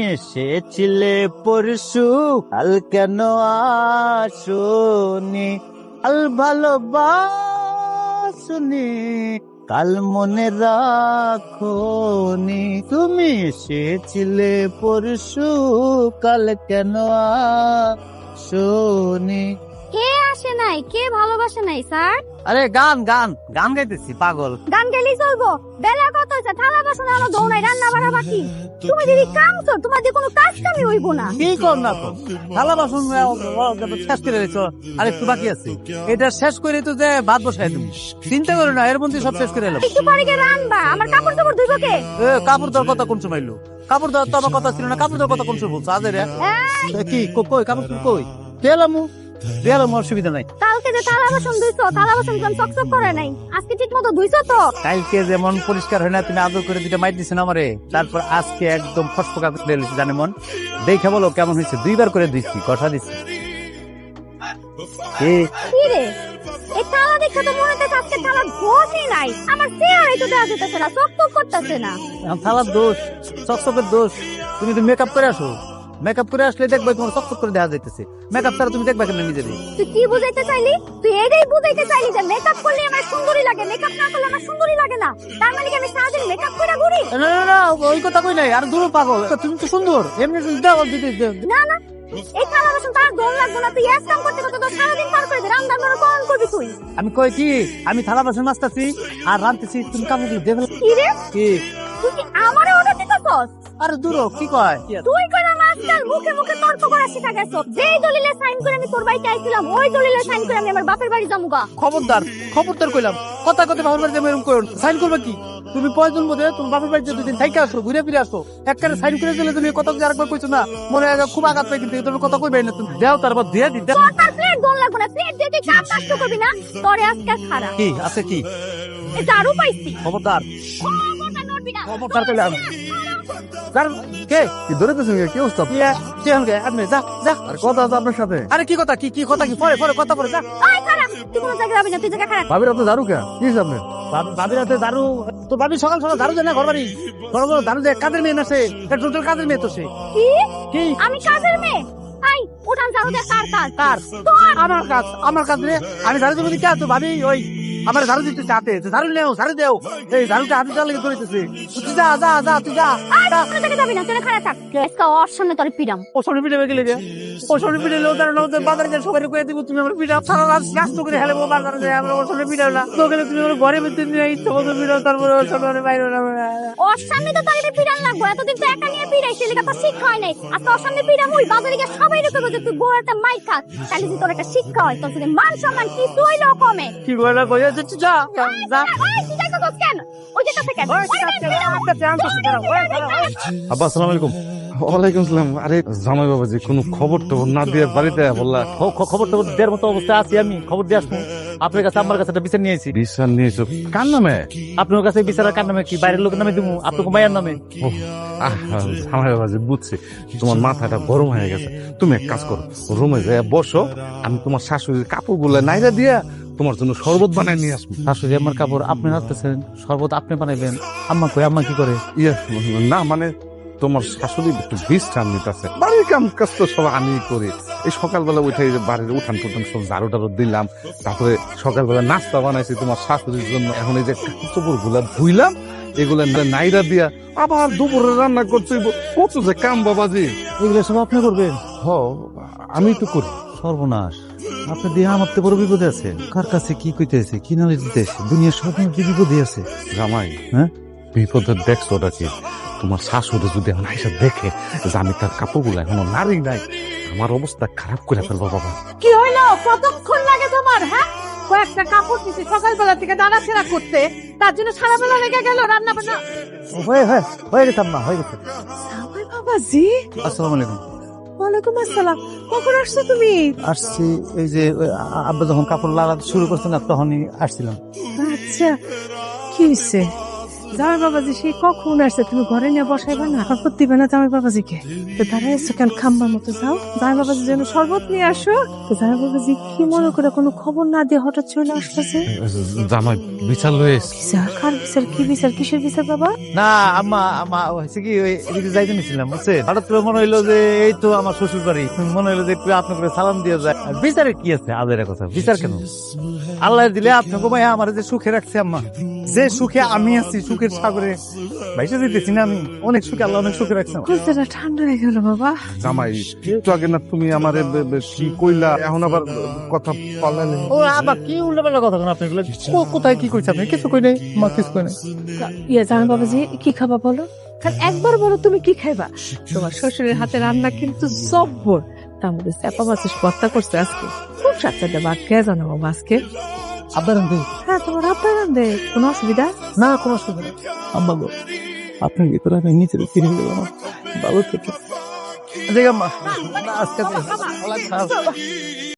এসেছিলে পরশু, কাল কেন আসনি? কাল ভালোবাসনি, কাল মনে রাখনি। তুমি এসেছিলে পরশু, কাল কেন আসনি? আসে নাই? কে ভালোবাসে নাই স্যার? আরে গান গান গান গাইতেছি পাগল। গান গেলেই চলবো বেলা কত হয়েছে থালা বাসন আনো দৌড়াই রান্না বাড়া বাকি। তুমি যদি কাম তো তোমার যে কোনো কাজ কামই হইব না। কি কর না তো? থালা বাসন শেষ করে রেখেছো আর একটু বাকি আছে। এটা শেষ করে তো যে ভাত বসাই তুমি চিন্তা করো না এর মধ্যে সব শেষ করে এলাম। একটু পরে গিয়ে রান্না আমার কাপড় চাপড় ধুইব কে? এ, কাপড় দেওয়ার কথা কোন সময় এলো? কাপড় দেওয়ার তো আমার কথা ছিল না কাপড় দেওয়ার কথা কোন সময় বলছো? আজ রে কি কই কাপড় কই? অসুবিধা নাই। কালকে যে থালা বাসন ধুইছো থালা বাসন চকচক করে নাই আজকে ঠিক মতো ধুইছো তো? কালকে যেমন পরিষ্কার হয় না তুমি আদর করে দুটা মাইট দিছে আমারে? তারপর আজকে একদম ফসফকা করে জানে মন? দেখে বলো কেমন হয়েছে? দুইবার করে দিচ্ছি কষা দিচ্ছি কি? কি রে? এই থালা দেখে তো মনে হচ্ছে আজকে থালা ঘষই নাই। আমার চেহারাই তো দেওয়া যেতেছে না চকচক করতেছে না। থালার দোষ চকচকের দোষ। তুমি তো মেকআপ করে আসো। মেকআপ করে আসলে দেখবে তোমার চকচক করে দেখা যাইতেছে। মেকআপ ছাড়া তুমি দেখবে কেন নিজের? তুই কি বুঝাইতে চাইলি? তুই এটাই বুঝাইতে চাইলি যে মেকআপ করলে আমার সুন্দরী লাগে মেকআপ না করলে আমার সুন্দরী লাগে না। তার মানে কি আমি সারাদিন মেকআপ করে ঘুরি? না না না ওই কথা কই নাই আর দূর পাগল। তুমি তো সুন্দর এমনি দাও দিদি না না এই থালা বাসন তার দোল লাগবে না তুই এক কাম করতে করতে তো সারাদিন পার করে দে রান্না বান্না কোন করবি তুই। আমি কই কি আমি থালা বাসন মাছতাছি আর রান্তেছি তুমি কাপড় দেবে কি রে? কি? তুই কি আমারে অর্ডার দিতেছস? আরে দূর কি কয়? তুই কইলা মাস্টার মুখে মুখে তর্ক করা শিখা গেছো। যেই দলিলে সাইন করে আমি তোর বাড়িতে আইছিলাম ওই দলিলে সাইন করে আমি আমার বাপের বাড়ি যামুগা। খবরদার খবরদার কইলাম। কথা কথা বাবার বাড়িতে এরকম করো সাইন করবে কি? তুমি প্রয়োজন বোধে তুমি বাপের বাড়িতে দুদিন থাইকে আসো ঘুরে ফিরে আসো। একবারে সাইন করে দিলে তুমি কথা যে আরেকবার কইছো না। মনে হয় খুব আঘাত পাই কিন্তু তুমি কথা কইবে না তুমি। দেও তারপর দিয়ে দি দেও। তোর প্লেট দোল লাগবে না। প্লেট দিয়ে তুই কাম নষ্ট করবি না। তোরে আজকে খারাপ। কি? আছে কি? এই দারু পাইছি। খবরদার। খবরদার কইলে আমি কে? কি ধরেতেছেন কি অবস্থা? কি কি হল গে আপনি যা যা। আর কথা আছে আপনার সাথে? আরে কি কথা? কি কি কথা? কি? পরে পরে কথা পরে যা। খারাপ। তুই কোনো জায়গায় যাবি না? তুই জায়গা খারাপ। ভাবির দারু কে? কি ভাবির হাতে দারু তো ভাবি সকাল সকাল দারু দেয় না ঘর বাড়ি বড় বড় দারু দেয়। কাজের মেয়ে না সে? টোটাল কাজের মেয়ে তো সে? কি? কি? আমি কাজের মেয়ে? আই ঝাড়ু দে কার কাজ? কার? আমার কাজ আমার কাজ রে আমি দেবো কে? আছো ভাবি ওই আমার ঝাড়ু দিতে চাতে ঝাড়ু নেও ঝাড়ু দেও। এই ঝাড়ুটা হাতে চালে করেছে তুই যা যা যা তুই যা। যাবি না? তুই খারাপ থাক। আজকে ওর সামনে তোর পিরাম ও পিঠে গেলে রে ও শনি পিঠে লো তার বাজারে গিয়ে সবাই কয়ে দিব তুমি আমার পিঠা সারা রাত নষ্ট করে হেলে বাজারে যায় আমরা ওর পিঠে না। তো গেলে তুমি আমার ঘরে ভিতরে নিয়ে ইচ্ছা মতো পিঠা তারপরে ওর বাইরে না ওর সামনে তো তাইলে পিরান লাগবো এতদিন তো একা নিয়ে পিরাই সেলিকা তো শিক্ষা হয় নাই। আজকে ওর সামনে পিরাম ওই বাজারে গিয়ে সবাই রেখে যে তুই বড় একটা মাইক খাস। তাহলে যদি তোর একটা শিক্ষা হয় তোর যদি মান সম্মান কিছু হইলেও কমে। কি গলা কইয়া যা যা ওই, তুই যাইতে তোর কেন ওই যে কাছে কেন ওই, ওই, কাছে, পিরাম। কাছে, আম করছি, দাঁড়াও, ওই, দাঁড়াও, ওই। আব্বা আসসালামু আলাইকুম। ওয়ালাইকুম আসসালাম। আরে জামাই বাবাজি কোনো খবর টবর না দিয়ে বাড়িতে বললা খ- খ- খবর টবর দেওয়ার মতো অবস্থায় আছি আমি খবর দিয়ে আসব। আপনার কাছে আমার কাছে একটা বিচার নিয়েছি বিশাল নিয়েছো কার নামে? আপনার কাছে বিচারের কার নামে? কি বাইরের লোকের নামে দিব আপনার মায়ের নামে? বাবাজি বুঝছি তোমার মাথাটা গরম হয়ে গেছে। তুমি এক কাজ করো রুমে যায় বসো আমি তোমার শাশুড়ির কাপড়গুলো নাইরা দিয়া তোমার জন্য শরবত বানায় নিয়ে আসব। শাশুড়ি আমার কাপড় আপনি রাখতেছেন শরবত আপনি বানাইবেন। আম্মা কই আম্মা কি করে? ইয়ে না মানে তোমার শাশুড়ি একটু বিশ্রাম নিতেছে। বাড়ির কাম কাজ তো সব আমি করি। এই সকালবেলা উঠে যে বাড়ির উঠান টুঠান সব ঝাড়ু টাড়ু দিলাম তারপরে সকালবেলা নাস্তা বানাইছি তোমার শাশুড়ির জন্য। এখন এই যে কাপড়গুলা ধুইলাম এগুলা নাইরা দিয়া আবার দুপুরে রান্না হইব। কত যে কাম বাবাজি। এগুলো সব আপনি করবেন? হ আমি তো করি। সর্বনাশ। আপনি দিয়ে আমার তো বড় বিপদে আছে। কার কাছে কি কইতেছে কি নালে দিতেছে দুনিয়ার সব কি বিপদে আছে। জামাই হ্যাঁ? বিপদে দেখছ ওটা কি? তোমার শাশুড়ি যদি এখন আইসা দেখে যে আমি তার কাপড়গুলো এখনও নারী নাই আমার অবস্থা খারাপ করে ফেলব বাবা। কি হইল? কতক্ষণ লাগে তোমার হ্যাঁ? কয়েকটা কাপড় দিছি সকালবেলা থেকে নাড়াচাড়া করতে। তার জন্য সারা বেলা লেগে গেল রান্না বান্না হয়ে হয়ে হয়ে গেছে আম্মা হয়ে গেছে। বাবাজি। আসসালামু আলাইকুম। ওয়ালাইকুম আসসালাম। কখন আসছো তুমি? আসছি এই যে আব্বা যখন কাপড় লাগাতে শুরু করছে না তখনই আসছিলাম। আচ্ছা কি হয়েছে জামাই বাবাজি সে কখন আসছে? তুমি ঘরে নিয়ে বসাইবে না? শরবত দিবে না জামাই বাবাজিকে। তো তারা এসে কেন খাম্বার মতো যাও? জামাই বাবাজি যেন শরবত নিয়ে আসো। তো জামাই বাবাজি কি মনে করে কোনো খবর না দিয়ে হঠাৎ চলে আসতেছে? জামাই বিচার লয়ে। বিচার? কার বিচার? কি বিচার? কিসের বিচার বাবা? না আম্মা আম্মা হয়েছে কি ওই এদিকে যাইতে নিছিলাম বুঝছেন? হঠাৎ করে মনে হইল যে এই তো আমার শ্বশুর বাড়ি মনে হইল যে একটু আপনার করে সালাম দিয়ে যায়। আর বিচারে কি আছে? আদের কথা বিচার কেন? আল্লাহ দিলে আপনাকে ভাই আমার যে সুখে রাখছে আম্মা। যে সুখে আমি আছি সুখের সাগরে ভাইসা দিতেছি না আমি। অনেক সুখে আল্লাহ অনেক সুখে রাখছে আমার। ঠান্ডা হয়ে গেল বাবা। জামাই একটু আগে না তুমি আমারে কি কইলা এখন আবার কথা পাল্লালে ও আবার কি উল্টা পাল্টা কথা কেন আপনি? কো- কোথায় কি কইছে আপনি? কিছু কই নাই মা কিছু কই নাই। ইয়ে জামাই বাবাজি কি খাবা বলো? খালি একবার বলো তুমি কি খাইবা? তোমার শ্বশুরের হাতে রান্না কিন্তু জব্বর। তার মধ্যে চাপা মাছের ভর্তা করছে আজকে। খুব সাতটা জানো বাবা আজকে হ্যাঁ তোমার আপনার রান্ধে কোনো অসুবিধা? না, কোনো অসুবিধা। নেই আম্মা গো আপনার ভিতরে আমি নিচে ফিরে গেলাম ভালো থেকে দেখ